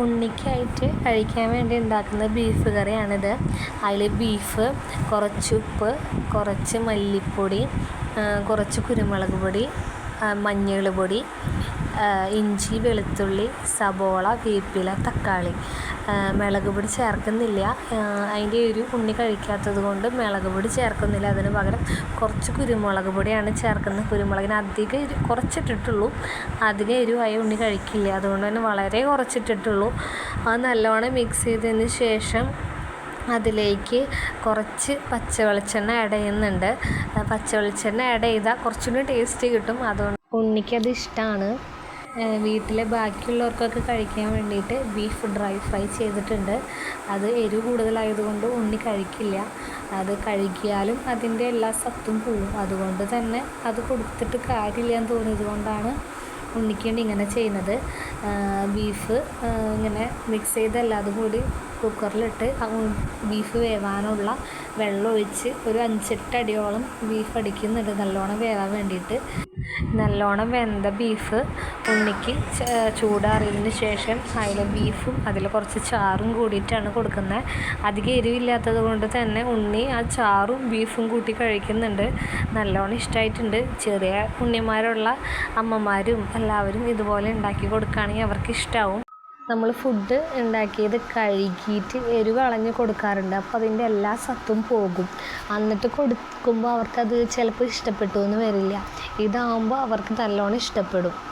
ഉണ്ണിക്കായിട്ട് കഴിക്കാൻ വേണ്ടി ഉണ്ടാക്കുന്ന ബീഫ് കറിയാണിത്. അതിൽ ബീഫ് കുറച്ച് ഉപ്പ് കുറച്ച് മല്ലിപ്പൊടി കുറച്ച് കുരുമുളക് പൊടി മഞ്ഞൾ പൊടി ഇഞ്ചി വെളുത്തുള്ളി സബോള വേപ്പില തക്കാളി. മുളക് പൊടി ചേർക്കുന്നില്ല. അതിന്റെ ഒരു ഉണ്ണി കഴിക്കാത്തത് കൊണ്ട് മുളക് പൊടി ചേർക്കുന്നില്ല. അതിന് പകരം കുറച്ച് കുരുമുളക് പൊടിയാണ് ചേർക്കുന്നത്. കുരുമുളകിന് അധികം എരി കുറച്ചിട്ടിട്ടുള്ളൂ. അധികം എരിവായ ഉണ്ണി കഴിക്കില്ല. അതുകൊണ്ട് തന്നെ വളരെ കുറച്ചിട്ടിട്ടുള്ളൂ. അത് നല്ലോണം മിക്സ് ചെയ്തതിന് ശേഷം അതിലേക്ക് കുറച്ച് പച്ച വെളിച്ചെണ്ണ ആഡ് ചെയ്യുന്നുണ്ട്. പച്ച വെളിച്ചെണ്ണ ആഡ് ചെയ്താൽ കുറച്ചുകൂടി ടേസ്റ്റ് കിട്ടും. അതുകൊണ്ട് ഉണ്ണിക്കത് ഇഷ്ടമാണ് വീട്ടിലെ ബാക്കിയുള്ളവർക്കൊക്കെ കഴിക്കാൻ വേണ്ടിയിട്ട് ബീഫ് ഡ്രൈ ഫ്രൈ ചെയ്തിട്ടുണ്ട്. അത് എരിവ് കൂടുതലായതുകൊണ്ട് ഉണ്ണി കഴിക്കില്ല. അത് കഴിക്കിയാലും അതിന്റെ എല്ലാ സത്തും പോവും. അതുകൊണ്ട് തന്നെ അത് കൊടുത്തിട്ട് കാര്യമില്ല എന്ന് തോന്നിയത് കൊണ്ടാണ് ഉണ്ണിക്ക് വേണ്ടി ഇങ്ങനെ ചെയ്യുന്നത്. ബീഫ് ഇങ്ങനെ മിക്സ് ചെയ്തല്ല കൂടി കുക്കറിലിട്ട് ബീഫ് വേവാനുള്ള വെള്ളം ഒഴിച്ച് ഒരു അഞ്ചെട്ട് അടിയോളം ബീഫ് അടിക്കുന്നുണ്ട്. നല്ലോണം വേവാൻ വേണ്ടിയിട്ട്. നല്ലോണം വെന്ത ബീഫ് ഉണ്ണിക്ക് ചൂടാറിയതിന് ശേഷം അതിൽ ബീഫും അതിൽ കുറച്ച് ചാറും കൂടിയിട്ടാണ് കൊടുക്കുന്നത് അധികം എരിവില്ലാത്തത് കൊണ്ട് തന്നെ ഉണ്ണി ആ ചാറും ബീഫും കൂട്ടി കഴിക്കുന്നുണ്ട്. നല്ലോണം ഇഷ്ടമായിട്ടുണ്ട് ചെറിയ ഉണ്ണിമാരുള്ള അമ്മമാരും എല്ലാവരും ഇതുപോലെ ഉണ്ടാക്കി കൊടുക്കുകയാണെങ്കിൽ അവർക്ക് ഇഷ്ടമാവും നമ്മൾ ഫുഡ് ഉണ്ടാക്കിയത് കഴുകിയിട്ട് എരിവ് കളഞ്ഞ് കൊടുക്കാറുണ്ട്. അപ്പോൾ അതിന്റെ എല്ലാ സത്തും പോകും. എന്നിട്ട് കൊടുക്കുമ്പോൾ അവർക്കത് ചിലപ്പോൾ ഇഷ്ടപ്പെട്ടു എന്ന് വരില്ല. ഇതാകുമ്പോൾ അവർക്ക് നല്ലോണം ഇഷ്ടപ്പെടും.